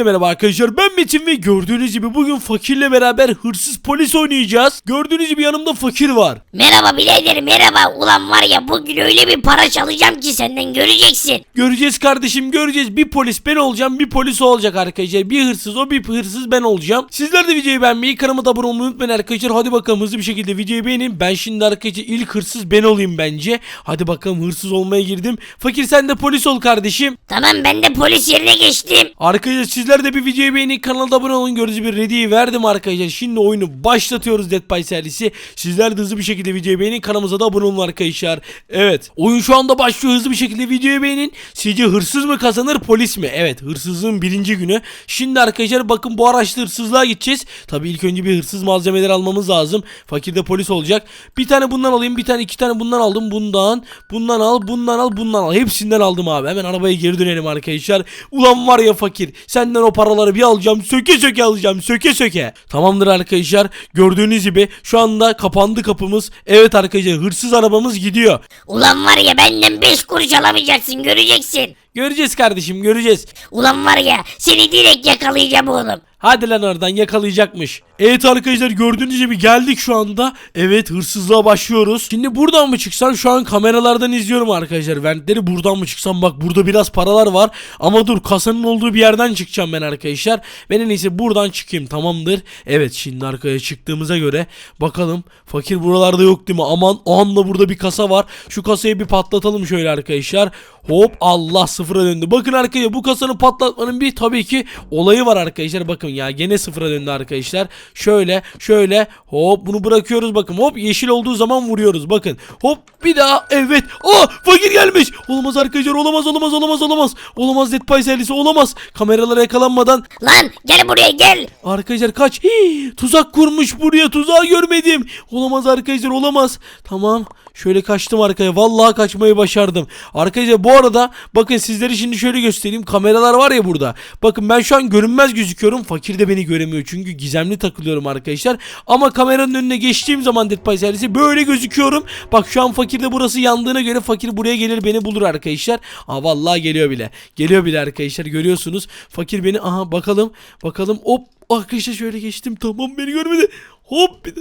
Hepinize merhaba arkadaşlar ben Metin ve gördüğünüz gibi bugün fakirle beraber hırsız polis oynayacağız. Gördüğünüz gibi yanımda fakir var. Merhaba birader merhaba. Ulan var ya bugün öyle bir para çalacağım ki senden göreceksin. Göreceğiz kardeşim göreceğiz. Bir polis ben olacağım bir polis o olacak arkadaşlar. Bir hırsız o bir hırsız ben olacağım. Sizler de videoyu beğenmeyi kanalıma da abone olmayı unutmayın arkadaşlar. Hadi bakalım hızlı bir şekilde videoyu beğenin. Ben şimdi arkadaşlar ilk hırsız ben olayım bence. Hadi bakalım hırsız olmaya girdim. Fakir sen de polis ol kardeşim. Tamam ben de polis yerine geçtim. Arkadaşlar sizler de bir videoyu beğenin kanala da abone olun gördüğünüz gibi ready'yi verdim arkadaşlar. Şimdi oyunu başlatıyoruz Dead by serisi sizler de hızlı bir şekilde videoyu beğenin kanalımıza da abone olun arkadaşlar. Evet oyun şu anda başlıyor. Hızlı bir şekilde videoyu beğenin. Sizce hırsız mı kazanır polis mi? Evet hırsızlığın birinci günü. Şimdi arkadaşlar bakın bu araçta hırsızlığa gideceğiz. Tabi ilk önce bir hırsız malzemeleri almamız lazım. Fakir de polis olacak. Bir tane bundan alayım bir tane iki tane bundan aldım. Bundan bundan al bundan al bundan al. Hepsinden aldım abi. Hemen arabaya geri dönelim arkadaşlar. Ulan var ya fakir senden o paraları bir alacağım söke söke alacağım söke söke. Tamamdır arkadaşlar gördüğünüz gibi şu anda kapandı kapımız. Evet arkadaşlar hırsız arabamız gidiyor. Ulan var ya benden 5 kuruş alamayacaksın göreceksin. Göreceğiz kardeşim göreceğiz Ulan var ya seni direkt yakalayacağım oğlum. Hadi lan oradan yakalayacakmış. Evet arkadaşlar gördüğünüz gibi geldik şu anda. Evet hırsızlığa başlıyoruz. Şimdi buradan mı çıksam şu an kameralardan izliyorum arkadaşlar. Ventleri buradan mı çıksam bak burada biraz paralar var. Ama dur kasanın olduğu bir yerden çıkacağım ben arkadaşlar. Ben en iyisi buradan çıkayım tamamdır. Evet şimdi arkaya çıktığımıza göre bakalım. Fakir buralarda yok değil mi? Aman o anda burada bir kasa var. Şu kasayı bir patlatalım şöyle arkadaşlar. Hop Allah sıfıra döndü. Bakın arkaya bu kasanı patlatmanın bir tabii ki olayı var arkadaşlar. Bakın ya gene sıfıra döndü arkadaşlar. Şöyle şöyle hop bunu bırakıyoruz bakın. Hop yeşil olduğu zaman vuruyoruz bakın. Hop bir daha evet. Aa fakir gelmiş. Olamaz arkadaşlar olamaz olamaz olamaz olamaz. Olamaz Dead Pie serisi olamaz. Kameralara yakalanmadan Lan gel buraya gel. Arkadaşlar kaç. Hii, tuzak kurmuş buraya. Tuzağı görmedim. Olamaz arkadaşlar olamaz. Tamam. Şöyle kaçtım arkaya. Vallahi kaçmayı başardım. Arkadaşlar bu arada bakın sizlere şimdi şöyle göstereyim. Kameralar var ya burada. Bakın ben şu an görünmez gözüküyorum. Fakir de beni göremiyor. Çünkü gizemli takılıyorum arkadaşlar. Ama kameranın önüne geçtiğim zaman Dead by serisi böyle gözüküyorum. Bak şu an fakir de burası yandığına göre fakir buraya gelir beni bulur arkadaşlar. Aa vallahi geliyor bile. Geliyor bile arkadaşlar görüyorsunuz. Fakir beni aha bakalım. Bakalım hop arkadaşlar şöyle geçtim. Tamam beni görmedi. Hop bir de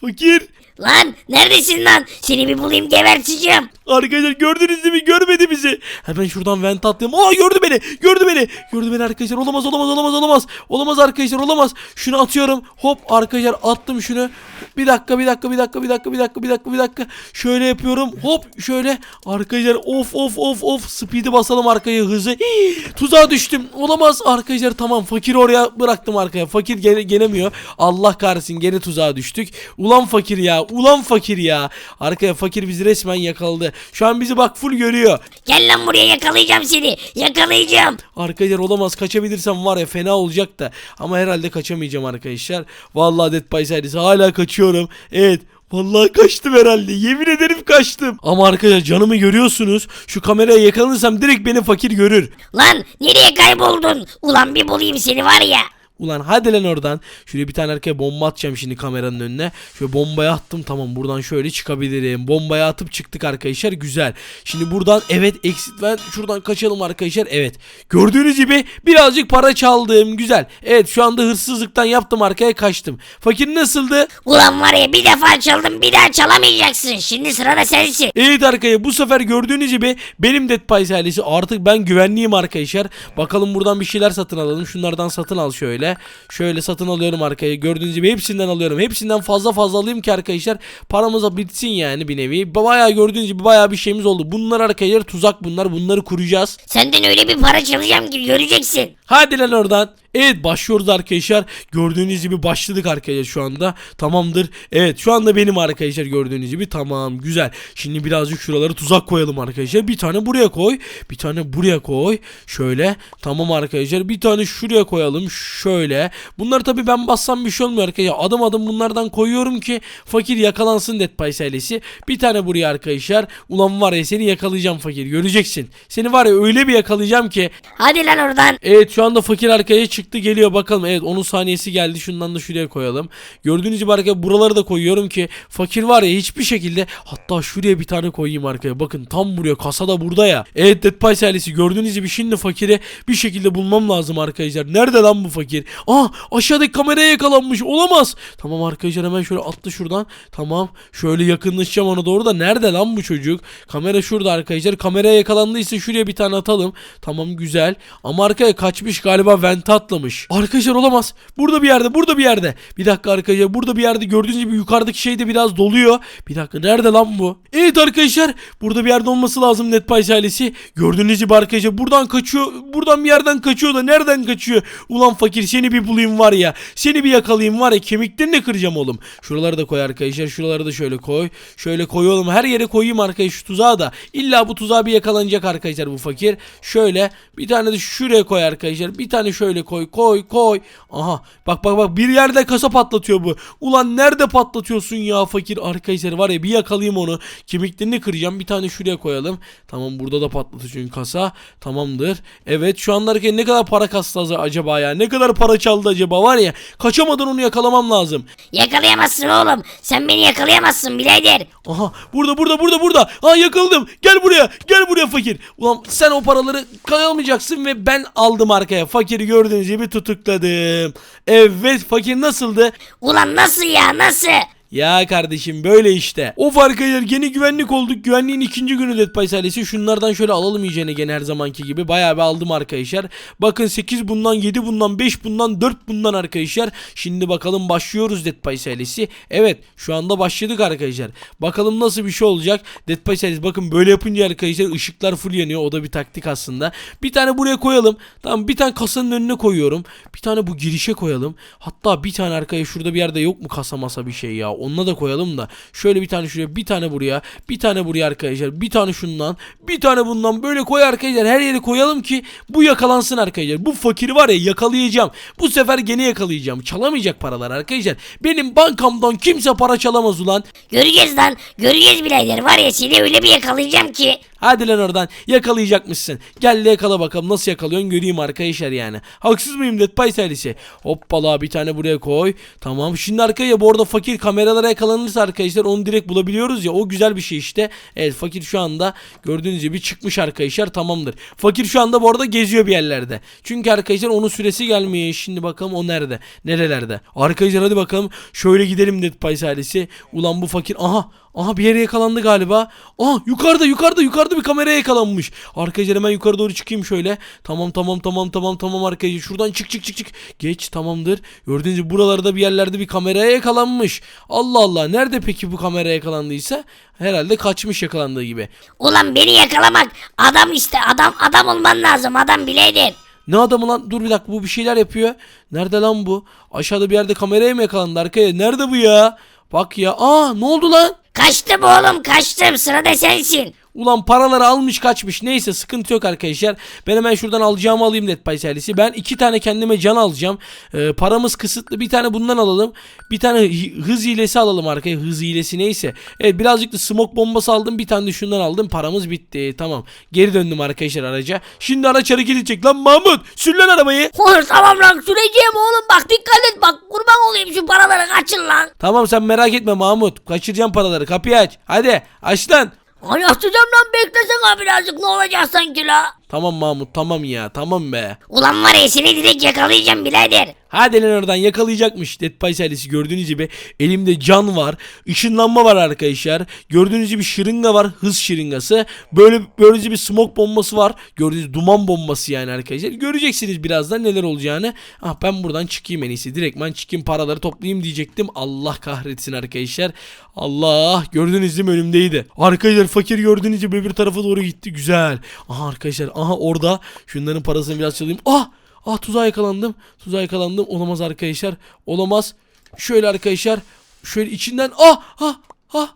Fakir. Lan neredesin lan? Seni bir bulayım geberteceğim. Arkadaşlar gördünüz değil mi? Görmedi bizi. Hemen şuradan vent atlayayım. Aa gördü beni. Gördü beni. Gördü beni arkadaşlar. Olamaz olamaz olamaz olamaz. Olamaz arkadaşlar olamaz. Şunu atıyorum. Hop arkadaşlar attım şunu. Bir dakika bir dakika bir dakika bir dakika bir dakika bir dakika bir dakika. Şöyle yapıyorum. Hop şöyle. Arkadaşlar of of of of. Speed'i basalım arkaya hızı. Hii, tuzağa düştüm. Olamaz arkadaşlar tamam. Fakiri oraya bıraktım arkaya. Fakir gele, gelemiyor. Allah kahretsin gene tuzağa düştük. Ulan fakir ya. Ulan fakir ya. Arkaya fakir bizi resmen yakaladı. Şu an bizi bak full görüyor. Gel lan buraya yakalayacağım seni. Yakalayacağım. Arkadaşlar olamaz kaçabilirsem var ya fena olacak da. Ama herhalde kaçamayacağım arkadaşlar. Vallahi Dead by serisi hala kaçıyorum. Evet. Vallahi kaçtım herhalde. Yemin ederim kaçtım. Ama arkadaşlar canımı görüyorsunuz. Şu kameraya yakalanırsam direkt beni fakir görür. Lan nereye kayboldun? Ulan bir bulayım seni var ya. Ulan hadi lan oradan. Şuraya bir tane arkaya bomba atacağım şimdi kameranın önüne. Şöyle bombaya attım tamam buradan şöyle çıkabilirim. Bombaya atıp çıktık arkadaşlar güzel. Şimdi buradan evet exit ben şuradan kaçalım arkadaşlar. Evet gördüğünüz gibi birazcık para çaldım güzel. Evet şu anda hırsızlıktan yaptım arkaya kaçtım. Fakir nasıldı? Ulan var ya bir defa çaldım bir daha çalamayacaksın. Şimdi sırada sensin. Evet arkaya bu sefer gördüğünüz gibi benim Dead Pies ailesi artık ben güvenliyim arkadaşlar. Bakalım buradan bir şeyler satın alalım. Şunlardan satın al şöyle. Şöyle satın alıyorum arkaya. Gördüğünüz gibi hepsinden alıyorum. Hepsinden fazla fazla alayım ki arkadaşlar paramıza bitsin yani bir nevi. Bayağı gördüğünüz gibi bayağı bir şeyimiz oldu. Bunlar arkadaşlar tuzak bunlar. Bunları kuracağız. Senden öyle bir para çalacağım ki göreceksin. Hadi lan oradan. Evet başlıyoruz arkadaşlar. Gördüğünüz gibi başladık arkadaşlar şu anda. Tamamdır. Evet şu anda benim arkadaşlar gördüğünüz gibi. Tamam güzel. Şimdi birazcık şuraları tuzak koyalım arkadaşlar. Bir tane buraya koy. Bir tane buraya koy. Şöyle. Tamam arkadaşlar. Bir tane şuraya koyalım. Şöyle. Bunları tabi ben bassam bir şey olmuyor arkadaşlar. Adım adım bunlardan koyuyorum ki fakir yakalansın Dead Pies ailesi. Bir tane buraya arkadaşlar. Ulan var ya seni yakalayacağım fakir. Göreceksin. Seni var ya öyle bir yakalayacağım ki. Hadi lan oradan. Evet şu anda fakir arkaya çıktı geliyor bakalım. Evet onun saniyesi geldi. Şundan da şuraya koyalım. Gördüğünüz gibi arkaya buraları da koyuyorum ki fakir var ya hiçbir şekilde hatta şuraya bir tane koyayım arkaya. Bakın tam buraya kasa da burada ya. Evet Dead Pies ailesi gördüğünüz gibi şimdi fakiri bir şekilde bulmam lazım arkadaşlar. Nerede lan bu fakir? Ah aşağıdaki kameraya yakalanmış. Olamaz. Tamam arkadaşlar hemen şöyle attı şuradan. Tamam. Şöyle yakınlaşacağım ona doğru da nerede lan bu çocuk? Kamera şurada arkadaşlar. Kameraya yakalandıysa şuraya bir tane atalım. Tamam güzel. Ama arkaya kaçmış galiba vente atlamış. Arkadaşlar olamaz. Burada bir yerde burada bir yerde. Bir dakika arkadaşlar burada bir yerde gördüğünüz gibi yukarıdaki şey de biraz doluyor. Bir dakika nerede lan bu? Evet arkadaşlar burada bir yerde olması lazım NetPies ailesi. Gördüğünüz gibi arkadaşlar buradan kaçıyor. Buradan bir yerden kaçıyor da nereden kaçıyor? Ulan fakir seni bir bulayım var ya. Seni bir yakalayayım var ya kemiklerini kıracağım oğlum. Şuraları da koy arkadaşlar. Şuraları da şöyle koy. Şöyle koy oğlum. Her yere koyayım arkadaşlar şu tuzağa da. İlla bu tuzağa bir yakalanacak arkadaşlar bu fakir. Şöyle bir tane de şuraya koy arkadaşlar. Bir tane şöyle koy. Koy koy. Aha bak bak bak bir yerde kasa patlatıyor bu. Ulan nerede patlatıyorsun ya fakir arkadaşlar var ya bir yakalayayım onu. Kemiklerini kıracağım. Bir tane şuraya koyalım. Tamam burada da çünkü kasa. Tamamdır. Evet şu arkadaşlar ne kadar para kastı acaba ya? Ne kadar para çaldı acaba var ya? Kaçamadan onu yakalamam lazım. Yakalayamazsın oğlum. Sen beni yakalayamazsın birader. Aha burada burada burada burada. Ha yakaladım. Gel buraya. Gel buraya fakir. Ulan sen o paraları kalamayacaksın ve ben aldım arkaya. Fakiri gördüğünüz gibi tutukladım. Evet fakir nasıldı? Ulan nasıl ya nasıl? Ya kardeşim böyle işte. Of arkadaşlar gene güvenlik olduk. Güvenliğin ikinci günü Dead Pies ailesi. Şunlardan şöyle alalım iyicene gene her zamanki gibi. Bayağı bir aldım arkadaşlar. Bakın 8 bundan 7 bundan 5 bundan 4 bundan arkadaşlar. Şimdi bakalım başlıyoruz Dead Pies ailesi. Evet şu anda başladık arkadaşlar. Bakalım nasıl bir şey olacak. Dead Pies ailesi bakın böyle yapınca arkadaşlar ışıklar full yanıyor. O da bir taktik aslında. Bir tane buraya koyalım. Tamam bir tane kasanın önüne koyuyorum. Bir tane bu girişe koyalım. Hatta bir tane arkaya şurada bir yerde yok mu kasa masa bir şey ya. Onunla da koyalım da. Şöyle bir tane şuraya, bir tane buraya, bir tane buraya arkadaşlar. Bir tane şundan, bir tane bundan böyle koy arkadaşlar. Her yere koyalım ki bu yakalansın arkadaşlar. Bu fakiri var ya yakalayacağım. Bu sefer gene yakalayacağım. Çalamayacak paralar arkadaşlar. Benim bankamdan kimse para çalamaz ulan. Göreceğiz lan. Göreceğiz birader. Var ya seni öyle bir yakalayacağım ki. Hadi lan oradan yakalayacakmışsın. Gel de yakala bakalım nasıl yakalıyorsun göreyim arkadaşlar yani. Haksız mıyım Dead Pies ailesi? Hoppala bir tane buraya koy. Tamam şimdi arkaya bu arada fakir kameralara yakalanırsa arkadaşlar onu direkt bulabiliyoruz ya o güzel bir şey işte. Evet fakir şu anda gördüğünüz gibi çıkmış arkadaşlar tamamdır. Fakir şu anda bu arada geziyor bir yerlerde. Çünkü arkadaşlar onun süresi gelmiş. Şimdi bakalım o nerede? Nerelerde? Arkadaşlar hadi bakalım şöyle gidelim Dead Pies ailesi. Ulan bu fakir aha Aha bir yere yakalandı galiba. Aha yukarıda yukarıda yukarıda bir kameraya yakalanmış. Arkadaşlar hemen yukarı doğru çıkayım şöyle. Tamam tamam tamam tamam tamam arkadaşlar. Şuradan çık çık çık çık. Geç tamamdır. Gördüğünüz gibi buralarda bir yerlerde bir kameraya yakalanmış. Allah Allah nerede peki bu kameraya yakalandıysa? Herhalde kaçmış yakalandığı gibi. Ulan beni yakalamak. Adam işte adam adam olman lazım adam birader. Ne adamı lan? Dur bir dakika bu bir şeyler yapıyor. Nerede lan bu? Aşağıda bir yerde kameraya mı yakalandı arkaya? Nerede bu ya? Bak ya. Aa ne oldu lan? Kaçtım oğlum kaçtım sırada sensin. Ulan paraları almış kaçmış. Neyse sıkıntı yok arkadaşlar. Ben hemen şuradan alacağımı alayım Dead ailesi. Ben iki tane kendime can alacağım. Ee, paramız kısıtlı. Bir tane bundan alalım. Bir tane hız hilesi alalım arkaya. Hız hilesi neyse. Evet birazcık da smoke bombası aldım. Bir tane de şundan aldım. Paramız bitti. Tamam. Geri döndüm arkadaşlar araca. Şimdi araç hareket edecek. Lan Mahmut sür lan arabayı. Olur tamam lan süreceğim oğlum bak dikkat et bak kurban olayım şu paraları kaçın lan. Tamam sen merak etme Mahmut. Kaçıracağım paraları. Kapıyı aç. Hadi aç lan. Ay açacağım lan beklesene birazcık ne olacak sanki la. Tamam Mahmut tamam ya tamam be. Ulan var ya seni direkt yakalayacağım birader. Hadi lan oradan yakalayacakmış. Dead Pies ailesi gördüğünüz gibi elimde can var ışınlanma var arkadaşlar. Gördüğünüz gibi şırınga var hız şırıngası. Böyle böylece bir smoke bombası var. Gördüğünüz duman bombası yani arkadaşlar. Göreceksiniz birazdan neler olacağını. Ah ben buradan çıkayım en iyisi. Direktman çıkayım paraları toplayayım diyecektim. Allah kahretsin arkadaşlar. Allah gördüğünüz gibi önümdeydi. Arkadaşlar fakir gördüğünüz gibi bir tarafa doğru gitti. Güzel. Aha arkadaşlar aha orada şunların parasını biraz çalayım ah Ah tuzağa yakalandım. Tuzağa yakalandım. Olamaz arkadaşlar. Olamaz. Şöyle arkadaşlar. Şöyle içinden ah ah ah.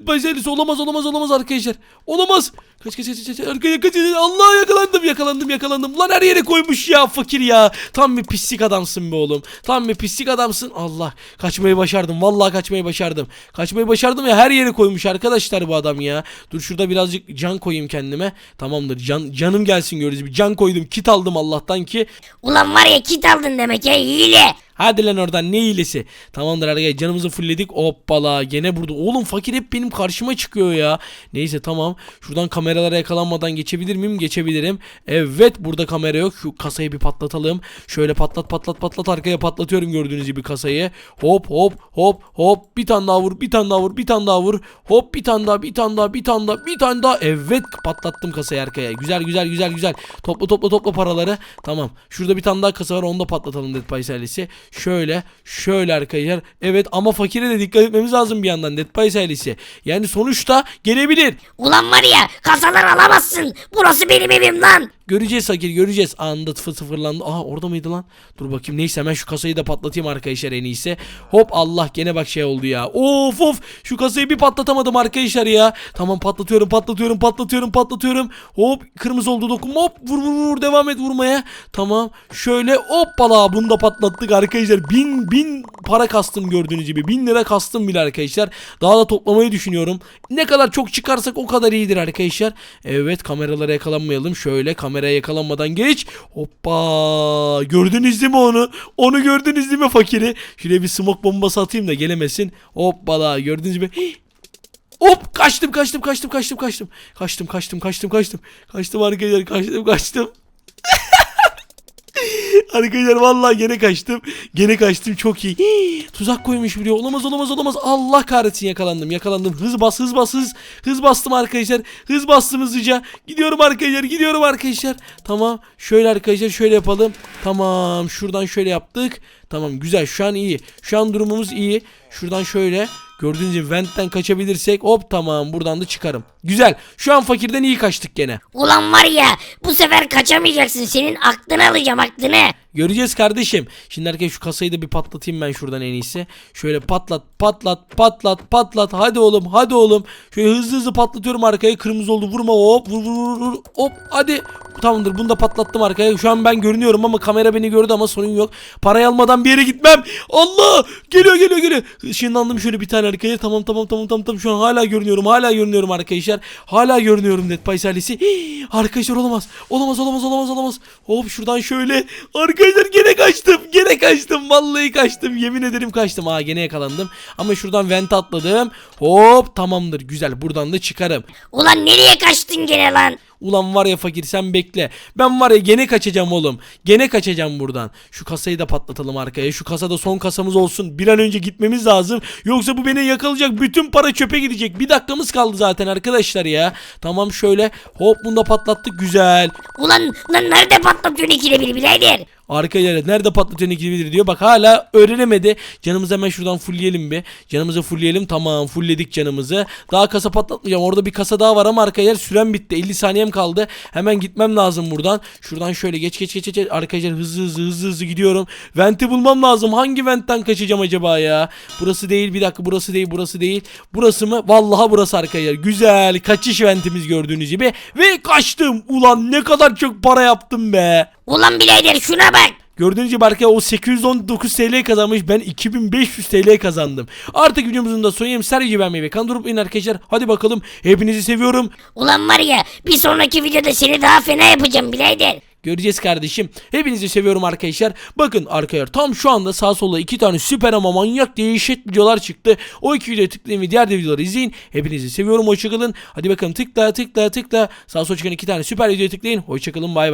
Bazelisi olamaz olamaz olamaz arkadaşlar. Olamaz. Kaç kaç kaç kaç. Arkaya kaç. Allah yakalandım yakalandım yakalandım. Lan her yere koymuş ya fakir ya. Tam bir pislik adamsın be oğlum. Tam bir pislik adamsın. Allah. Kaçmayı başardım. Vallahi kaçmayı başardım. Kaçmayı başardım ya her yere koymuş arkadaşlar bu adam ya. Dur şurada birazcık can koyayım kendime. Tamamdır. Can canım gelsin görürüz. Bir can koydum. Kit aldım Allah'tan ki. Ulan var ya kit aldın demek ya hile. Hadi lan oradan ne iyilesi. Tamamdır arkadaşlar canımızı fullledik. Hoppala gene burada. Oğlum fakir hep benim karşıma çıkıyor ya. Neyse tamam. Şuradan kameralara yakalanmadan geçebilir miyim? Geçebilirim. Evet burada kamera yok. Şu kasayı bir patlatalım. Şöyle patlat patlat patlat arkaya patlatıyorum gördüğünüz gibi kasayı. Hop hop hop hop. Bir tane daha vur bir tane daha vur bir tane daha vur. Hop bir tane daha bir tane daha bir tane daha bir tane daha. Evet patlattım kasayı arkaya. Güzel güzel güzel güzel. Topla topla topla paraları. Tamam. Şurada bir tane daha kasa var onu da patlatalım Dead Pies. Şöyle şöyle arkadaşlar. Evet ama fakire de dikkat etmemiz lazım bir yandan Dead Pies. Yani sonuçta gelebilir. Ulan var ya kasalar alamazsın. Burası benim evim lan. Göreceğiz fakir göreceğiz. Anında tıfır sıfırlandı. Aha orada mıydı lan? Dur bakayım neyse hemen şu kasayı da patlatayım arkadaşlar en iyisi. Hop Allah gene bak şey oldu ya. Of of şu kasayı bir patlatamadım arkadaşlar ya. Tamam patlatıyorum patlatıyorum patlatıyorum patlatıyorum. Hop kırmızı oldu dokum hop vur vur vur devam et vurmaya. Tamam şöyle hoppala bunu da patlattık arkadaşlar. Bin bin para kastım gördüğünüz gibi. Bin lira kastım bile arkadaşlar. Daha da toplamayı düşünüyorum. Ne kadar çok çıkarsak o kadar iyidir arkadaşlar. Evet kameralara yakalanmayalım. Şöyle kameraya yakalanmadan geç. Hoppa. Gördünüz değil mi onu? Onu gördünüz değil mi fakiri? Şuraya bir smoke bombası atayım da gelemesin. Hoppala gördünüz mü? Hop kaçtım kaçtım kaçtım kaçtım kaçtım. Kaçtım kaçtım kaçtım kaçtım. Kaçtım arkadaşlar kaçtım kaçtım. Arkadaşlar vallahi gene kaçtım. Gene kaçtım çok iyi. Hii, tuzak koymuş buraya. Olamaz olamaz olamaz. Allah kahretsin yakalandım. Yakalandım. Hız bas hız bas hız. Hız bastım arkadaşlar. Hız bastım hızlıca. Gidiyorum arkadaşlar. Gidiyorum arkadaşlar. Tamam. Şöyle arkadaşlar şöyle yapalım. Tamam. Şuradan şöyle yaptık. Tamam güzel. Şu an iyi. Şu an durumumuz iyi. Şuradan şöyle. Gördüğünüz gibi ventten kaçabilirsek hop tamam buradan da çıkarım. Güzel. Şu an fakirden iyi kaçtık gene. Ulan var ya bu sefer kaçamayacaksın. Senin aklını alacağım aklını. Göreceğiz kardeşim. Şimdi arkadaşlar şu kasayı da bir patlatayım ben şuradan en iyisi. Şöyle patlat patlat patlat patlat. Hadi oğlum hadi oğlum. Şöyle hızlı hızlı patlatıyorum arkaya. Kırmızı oldu vurma hop vur vur vur. Hop hadi. Tamamdır bunu da patlattım arkaya. Şu an ben görünüyorum ama kamera beni gördü ama sorun yok. Parayı almadan bir yere gitmem. Allah! Geliyor geliyor geliyor. Işınlandım şöyle bir tane arkaya. Tamam tamam tamam tamam tamam. Şu an hala görünüyorum. Hala görünüyorum arkadaşlar. Hala görünüyorum Dead. Hii, Arkadaşlar olamaz. Olamaz olamaz olamaz olamaz. Hop şuradan şöyle. Arkadaşlar gene kaçtım. Gene kaçtım. Vallahi kaçtım. Yemin ederim kaçtım. Aa gene yakalandım. Ama şuradan vent atladım. Hop tamamdır. Güzel. Buradan da çıkarım. Ulan nereye kaçtın gene lan? Ulan var ya fakir sen bekle. Ben var ya gene kaçacağım oğlum. Gene kaçacağım buradan. Şu kasayı da patlatalım arkaya. Şu kasada son kasamız olsun. Bir an önce gitmemiz lazım. Yoksa bu beni yakalayacak. Bütün para çöpe gidecek. Bir dakikamız kaldı zaten arkadaşlar ya. Tamam şöyle. Hop bunu da patlattık. Güzel. Ulan lan nerede patlatıyorsun ikide bir birader? Arkadaşlar nerede patlatıyor ikili diyor. Bak hala öğrenemedi. Canımızı hemen şuradan fullleyelim bir. Canımızı fullleyelim. Tamam fullledik canımızı. Daha kasa patlatmayacağım. Orada bir kasa daha var ama arkadaşlar süren bitti. 50 saniyem kaldı. Hemen gitmem lazım buradan. Şuradan şöyle geç geç geç geç. Arkadaşlar hızlı hızlı hızlı hızlı gidiyorum. Venti bulmam lazım. Hangi ventten kaçacağım acaba ya? Burası değil bir dakika burası değil burası değil. Burası mı? Vallahi burası arkadaşlar. Güzel kaçış ventimiz gördüğünüz gibi. Ve kaçtım. Ulan ne kadar çok para yaptım be. Ulan birader şuna bak. Gördüğünüz gibi arkadaşlar o 819 TL kazanmış ben 2500 TL kazandım. Artık videomuzun da sonuyum. Sergi beğenmeyi ve kan durup in arkadaşlar. Hadi bakalım hepinizi seviyorum. Ulan var ya bir sonraki videoda seni daha fena yapacağım birader. Göreceğiz kardeşim. Hepinizi seviyorum arkadaşlar. Bakın arkadaşlar tam şu anda sağ solda iki tane süper ama manyak değişik videolar çıktı. O iki videoyu tıklayın ve diğer de videoları izleyin. Hepinizi seviyorum. Hoşçakalın. Hadi bakalım tıkla tıkla tıkla. Sağ sol çıkan iki tane süper videoyu tıklayın. Hoşçakalın bay bay.